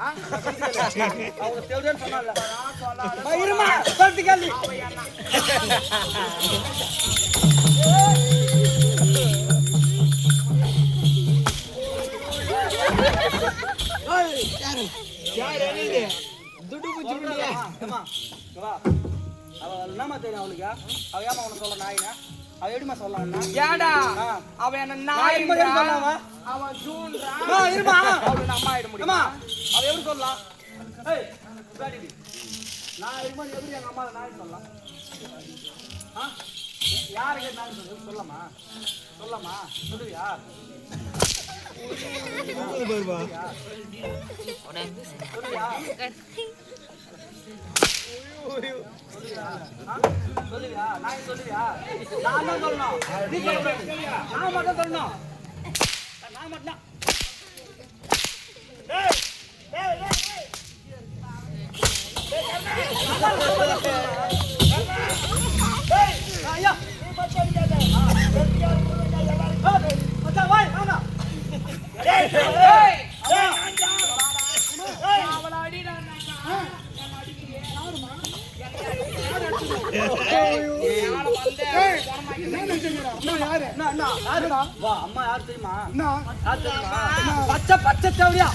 அவங்க தேவடியான்னு சொன்னால இருமா சொல்லிட்டு கேள்வி யார் தெரியும் அவளுக்கு அவ ஏமா உனக்கு சொல்ல நாயினா அவ எப்படிமா சொல்லலாம்னா ஏடா அவன் என்ன நாய் இருக்கும்போது அவன் அம்மா, இருமா அவளை நம்ம ஆயிட முடியுமா. அம்மா. அவ எப்படி சொல்லலாம்? ஏய். நான் இருக்கும்போது எப்படி எங்க அம்மா நாய் சொல்லலாம்? யாருக்கு நாய் சொல்லு. சொல்லமா சொல்லமா சொல்லுவியா? சொல்லுவியா? ஆ? சொல்லுவியா? நான் தான் சொல்லணும். நான் மட்டும் சொல்லணும். நான் மட்டும் தான். ஐயா மச்சான் வாய் வாங்க ஏய் அம்மா. அவளை அடிடா என்ன நினைச்சுங்கிறா அம்மா என்ன, யாருடா? வா, அம்மா யார் தெரியுமா? என்ன யார் தெரியுமா? பச்சை பச்சை தேவடியா?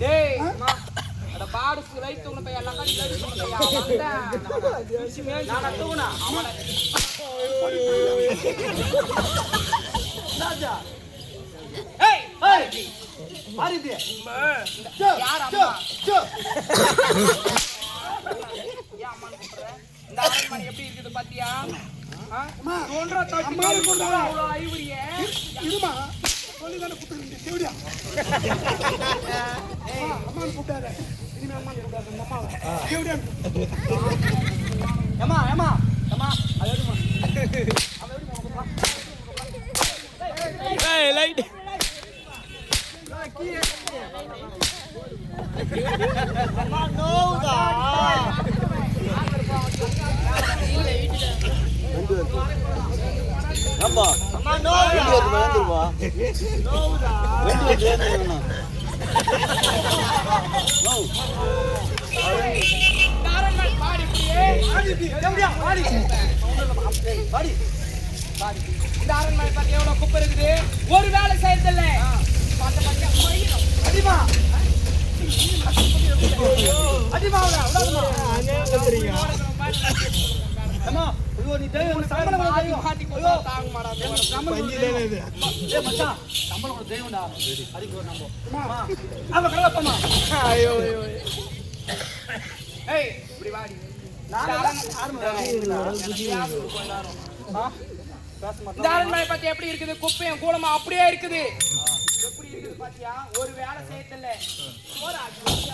டேய் அட பாடுக்கு ரைட் உன போய். எல்லாம் கடி கடி உன போய். நான் தூங்குனா? அவனை. ராஜா. ஏய் ஏய் ஆரிதி யார் அம்மா சோ ஏன் அம்மான்னு கூப்பிடுற இந்த அரண்மனை எப்படி இருக்குது பாத்தியா ஆ? அம்மா தோன்றா தட்டி அம்மாவை கூப்பிடுறா. அவ்வளோ ஐவரியே இருமா. சொல்லி தானே கூப்பிட்டு தேவடியா. அம்மான்னு கூப்பிட்டாரு இனிமே அம்மான்னு கூப்பிட்டாரு நம்ம அம்மாவை. தேவடியான்னு ஏமா ஏமா ஏமா அது எடுமா அவன் எடுமா கூப்பிடுறா ஏய் லைட் ஆமா ரெண்டு வருது மறந்துருவா ரெண்டு வருது ஏந்திரணும் இந்த அரண்மனை பத்தி எவ்வளவு குப்பை இருக்குது ஒரு வேலை செய்யறதில்ல அம்மா ஐயோ நீ தெய்வம் சம்பளம் ஒரு பத்தி எப்படி இருக்குது? குப்பையும் கூலமா? அப்படியே இருக்குது. எப்படி இருக்குது பாத்தியா? ஒரு வேலை செய்யறதில்ல. போடா,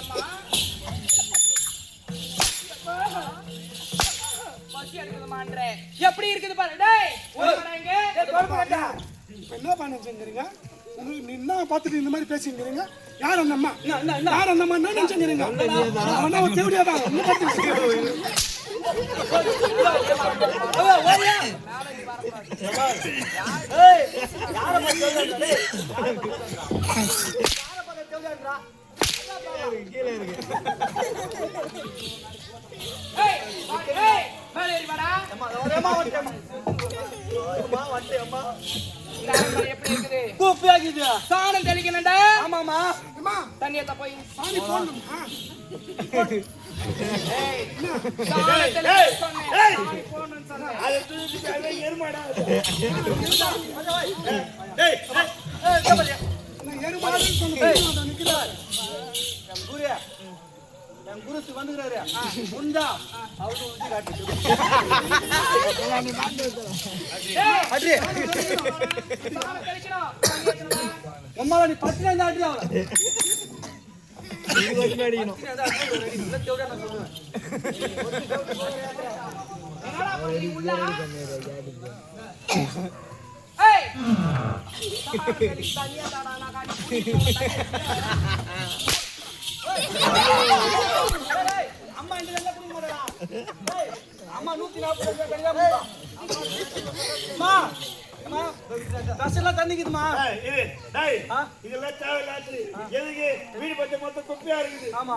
அம்மா. எடுக்குதுமான்ற. எப்படி இருக்குது பாரு டேய் ஒரு மரம் எங்க? இப்போ என்ன பண்ண வச்சுங்கிறீங்க உங்களுக்கு என்ன பார்த்துட்டு இந்த மாதிரி பேசிங்கிறீங்க யார் அந்த அம்மா யார் அந்த அம்மா என்ன நினைச்சுங்கிறீங்க அவனா ஒரு தேவடியா தான் யாரை கூப்பியாக்குது. சாணம் தெளிக்கணும்டா ஆமாம்மா. அம்மா தண்ணியத்தை போய் சாணி போடணுமா ஏய், சாணத்துல சொன்னேன், என் குருசு வந்துக்கிறாரு. முந்தா. அவரு உச்சி ஏத்தணுமா? உம்மால நீ பத்து நேரம் அட்ரி ஆகல இது காசெல்லாம் தண்ணிக்குதுமா? இதெல்லாம் தேவையில்லாது. எதுக்கு? வீடு பச்சை மொத்தம் குப்பையா இருக்குது. ஆமா.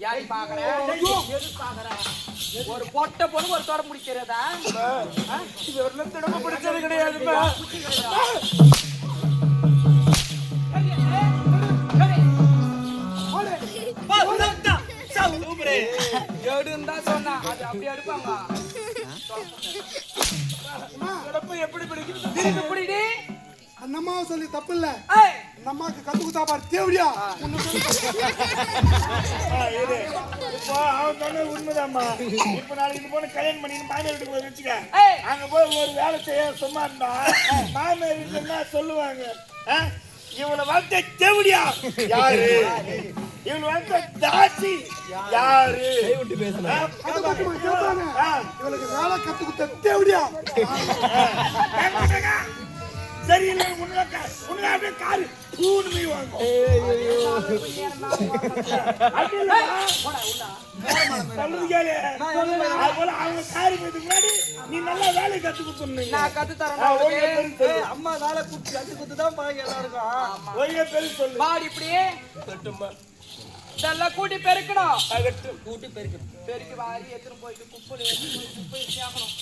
யாரை பாக்குற எது பாக்குற ஒரு பொட்டை பொண்ணு ஒரு தோட முடிக்கிறதா இது ஒரு லட்சம் பிடிச்சது கிடையாது சாவு. எடுன்னு தான் சொன்னா. அது அப்படி எடுப்பாங்க. எப்படி பிடிக்குது திருப்பி பிடிடி? அந்த அம்மாவை சொல்லி தப்பு இல்ல அந்த அம்மாவுக்கு கத்து குத்தா பாரு தேவடியா? உண்மைதாம்மா. இப்ப நாளைக்கு பொண்ணு கல்யாணம் பண்ணி மாமியார் வீட்டுக்கு போய் வச்சுக்க அங்க போய் ஒரு வேலை செய்ய சும்மா இருந்தா மாமியார் வீட்டுல சொல்லுவாங்க? இவனை வளர்த்த தேவடியா? யாரு? இவனை வளர்த்த தாசி. யாரு. இவளுக்கு வேலை கத்து குத்த தேவடியா. சரியில்லை உனக்கு அப்படியே காரு. அது போல அவங்க காரி முன்னாடி நீ நல்லா வேலை கத்து கொடுத்துருந்தீங்க நான் கத்து தரேன் அம்மா வேலை குத்து கத்து குத்து தான் பழகம் எல்லாருக்கும் ஒழுங்கா பெருசு சொல்லு. பாடி இப்படி இதெல்லாம் கூட்டி பெருக்கணும் அகட்டும். கூட்டி பெருக்கணும் பெருக்கி வாரி எடுத்துன்னு போயிட்டு குப்பையில எடுத்துன்னு போய் குப்பையை சேர்க்கணும்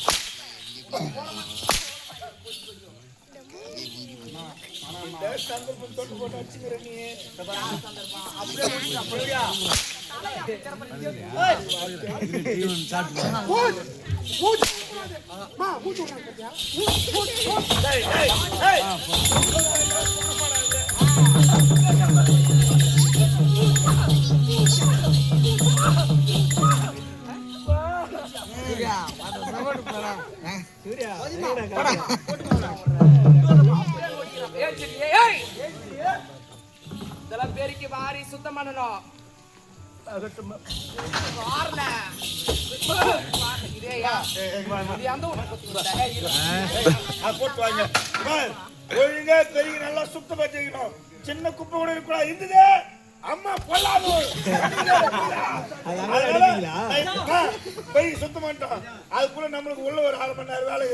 இந்த சந்தர்ப்பம் தொட்டு போட்டு வச்சுக்கிற நீ மூச்சு மூச்சு அம்மா மூச்சு விடுறாங்க இதெல்லாம் பெருக்கி வாரி சுத்தம் பண்ணணும் இதேயா? போட்டு ஒழுங்கா நல்லா சுத்தமா செய்யணும் சின்ன குப்பை கூட இருக்கா இருந்தது அம்மா பொல்லாது அதனால அடிப்பீங்களா போய் சுத்தம் பண்ணிட்டோம் அதுக்குள்ள நம்மளுக்கு உள்ள ஒரு அரை மணி வேலை